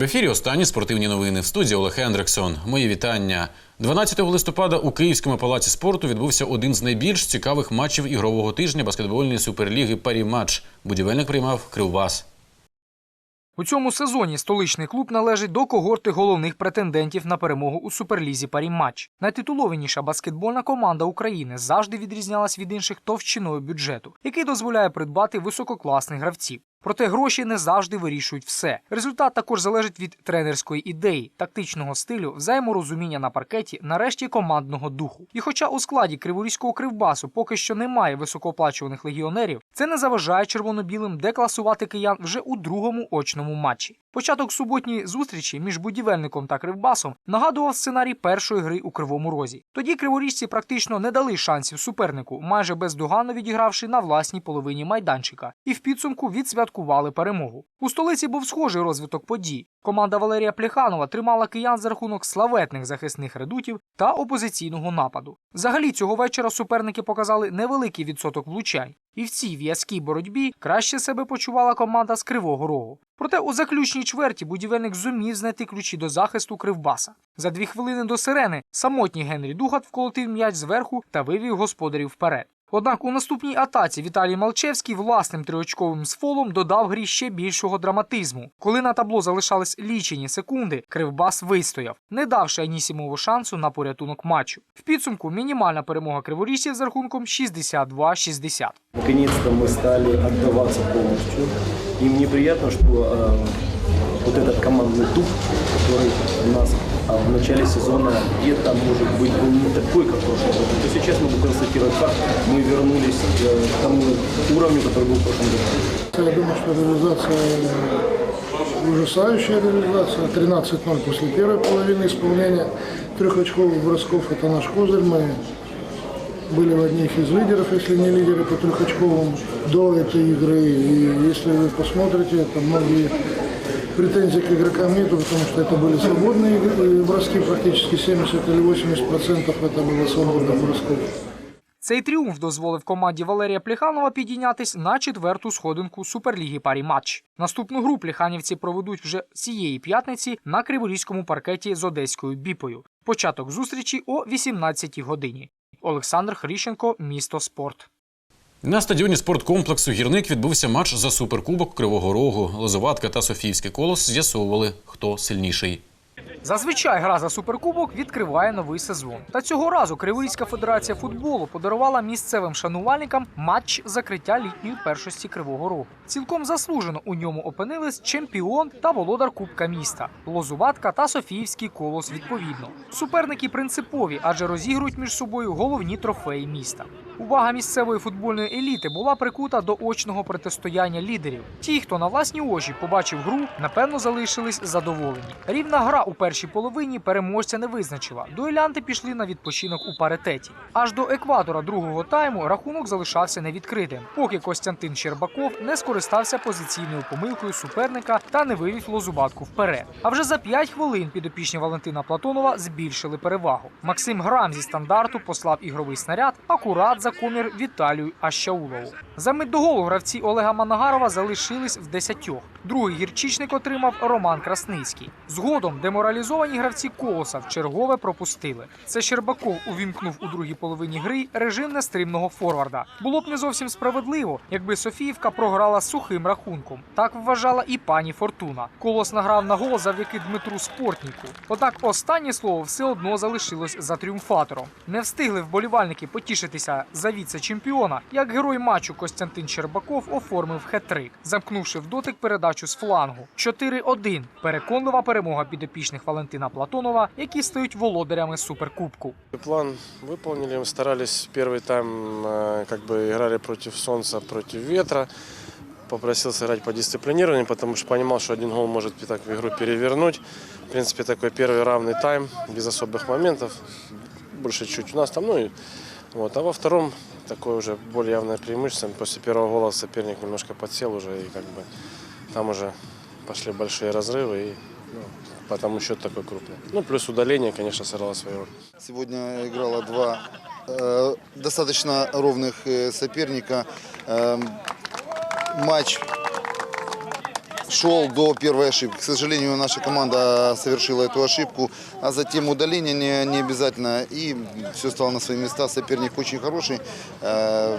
В ефірі останні спортивні новини в студії Олег Хендриксон. Мої вітання. 12 листопада у Київському палаці спорту відбувся один з найбільш цікавих матчів ігрового тижня баскетбольної суперліги Парі Матч. Будівельник приймав Кривбас. У цьому сезоні столичний клуб належить до когорти головних претендентів на перемогу у суперлізі Парі-матч. Найтитулованіша баскетбольна команда України завжди відрізнялась від інших товщиною бюджету, який дозволяє придбати висококласних гравців. Проте гроші не завжди вирішують все. Результат також залежить від тренерської ідеї, тактичного стилю, взаєморозуміння на паркеті, нарешті командного духу. І хоча у складі криворізького кривбасу поки що немає високооплачуваних легіонерів, це не заважає червоно-білим декласувати киян вже у другому очному матчі. Початок суботньої зустрічі між будівельником та кривбасом нагадував сценарій першої гри у кривому розі. Тоді криворіжці практично не дали шансів супернику, майже бездоганно відігравши на власній половині майданчика, і в підсумку відсвяткували перемогу. У столиці був схожий розвиток подій. Команда Валерія Плеханова тримала киян за рахунок славетних захисних редутів та опозиційного нападу. Взагалі цього вечора суперники показали невеликий відсоток влучань, і в цій в'язкій боротьбі краще себе почувала команда з Кривого Рогу. Проте у заключній чверті будівельник зумів знайти ключі до захисту Кривбаса. За дві хвилини до сирени самотній Генрі Дугат вколотив м'яч зверху та вивів господарів вперед. Однак у наступній атаці Віталій Малчевський власним триочковим сфолом додав грі ще більшого драматизму. Коли на табло залишались лічені секунди, Кривбас вистояв, не давши Анісімову шансу на порятунок матчу. В підсумку мінімальна перемога криворіжців з рахунком 62-60. Наконец-то мы стали отдаваться полностью. И мне приятно, что э, вот этот командный дух, который у нас а, в начале сезона где-то, может быть, был не такой, как в прошлом году, то сейчас могу констатировать факт, мы вернулись э, к тому уровню, который был в прошлом году. Я думаю, что реализация ужасающая реализация. 13-0 после первой половины исполнения трехочковых бросков. Это наш козырь. Мы были в одних из лидеров, если не лидеры по трехочковым до этой игры. И если вы посмотрите, это многие претензий к игрокам нету, потому что это были свободные игры, броски, практически 70 или 80 процентов это было свободных бросков. Цей тріумф дозволив команді Валерія Плеханова підійнятись на четверту сходинку Суперліги Парі Матч. Наступну гру плеханівці проведуть вже цієї п'ятниці на криворізькому паркеті з одеською біпою. Початок зустрічі о 18 годині. Олександр Хріщенко, місто спорт. На стадіоні спорткомплексу Гірник відбувся матч за суперкубок Кривого Рогу. Лозоватка та Софіївський колос з'ясовували, хто сильніший. Зазвичай гра за суперкубок відкриває новий сезон. Та цього разу Криворізька федерація футболу подарувала місцевим шанувальникам матч закриття літньої першості Кривого Рогу. Цілком заслужено у ньому опинились чемпіон та володар Кубка міста Лозуватка та Софіївський колос. Відповідно, суперники принципові, адже розігрують між собою головні трофеї міста. Увага місцевої футбольної еліти була прикута до очного протистояння лідерів. Ті, хто на власні очі побачив гру, напевно залишились задоволені. Рівна гра у першій половині переможця не визначила. Дуелянти пішли на відпочинок у паритеті. Аж до екватора другого тайму рахунок залишався невідкритим, поки Костянтин Щербаков не скористався позиційною помилкою суперника та не вивів лозубатку вперед. А вже за 5 хвилин підопічні Валентина Платонова збільшили перевагу. Максим Грам зі стандарту послав ігровий снаряд акурат за комір Віталію Ащаулову. За мить до голу гравці Олега Манагарова залишились в десятьох. Другий гірчичник отримав Роман Красницький. Згодом деморалізовані гравці колоса в чергове пропустили. Це Щербаков увімкнув у другій половині гри режим нестримного форварда. Було б не зовсім справедливо, якби Софіївка програла сухим рахунком. Так вважала і пані Фортуна. Колос награв на гол завдяки Дмитру Спортніку. Однак останнє слово все одно залишилось за тріумфатором. Не встигли вболівальники потішитися за віце-чемпіона, як герой матчу Костянтин Щербаков оформив хет-трик, замкнувши в дотик передачу з флангу. 4-1. Переконлива перемога підопічних Валентина Платонова, які стають володарями суперкубку. План выполнили, мы старались первый тайм, э, как бы играли против солнца, против ветра. Попросил сыграть по дисциплинированию, потому что понимал, что один гол может и так игру перевернуть. В принципе, такой первый равный тайм, без особых моментов. Больше чуть у нас там, ну и вот. А во втором такое уже более явное преимущество. После первого гола соперник немножко подсел уже, и как бы там уже пошли большие разрывы, и ну, потому счет такой крупный. Ну, плюс удаление, конечно, сыграло свою роль. Сегодня играло два э, достаточно ровных э, соперника. Эм, матч шел до первой ошибки. К сожалению, наша команда совершила эту ошибку, а затем удаление не, не обязательно, и все стало на свои места. Соперник очень хороший. Э,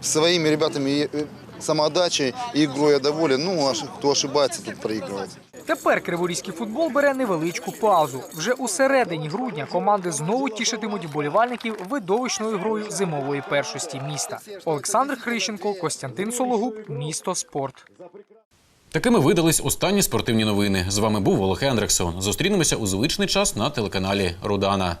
Своими ребятами, э, самоотдачей и игрой я доволен. Ну, кто ошибается, тут проигрывает. Тепер криворізький футбол бере невеличку паузу. Вже у середині грудня команди знову тішитимуть вболівальників видовищною грою зимової першості міста. Олександр Хрищенко, Костянтин Сологуб, місто спорт. Такими видались останні спортивні новини. З вами був Олег Ендрексон. Зустрінемося у звичний час на телеканалі Рудана.